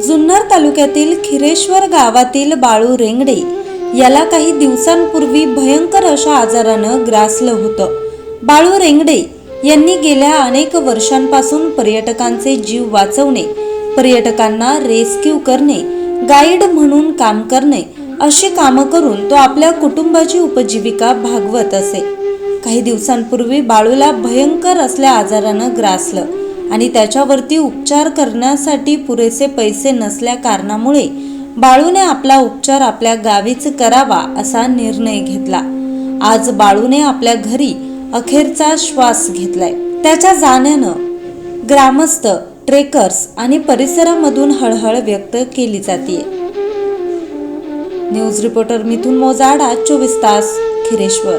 जुन्नर तालुक्यातील खिरेश्वर गावातील बाळू रेंगडे याला काही दिवसांपूर्वी भयंकर अशा आजारानं ग्रासलं होतं. बाळू रेंगडे यांनी गेल्या अनेक वर्षांपासून पर्यटकांचे जीव वाचवणे पर्यटकांना रेस्क्यू करणे गाईड म्हणून काम करणे अशी कामं करून तो आपल्या कुटुंबाची उपजीविका भागवत असे. काही दिवसांपूर्वी बाळूला भयंकर असल्या आजारानं ग्रासलं. आणि त्याच्यावरती उपचार करण्यासाठी पुरेसे पैसे नसल्या कारणामुळे बाळूने आपला उपचार आपल्या गावीच करावा असा निर्णय घेतला. आज बाळूने आपल्या घरी अखेरचा श्वास घेतलाय. त्याच्या जाण्यानं ग्रामस्थ ट्रेकर्स आणि परिसरामधून हळहळ व्यक्त केली जाते न्यूज रिपोर्टर मिथुन मोजाडा चोवीस तास खिरेश्वर.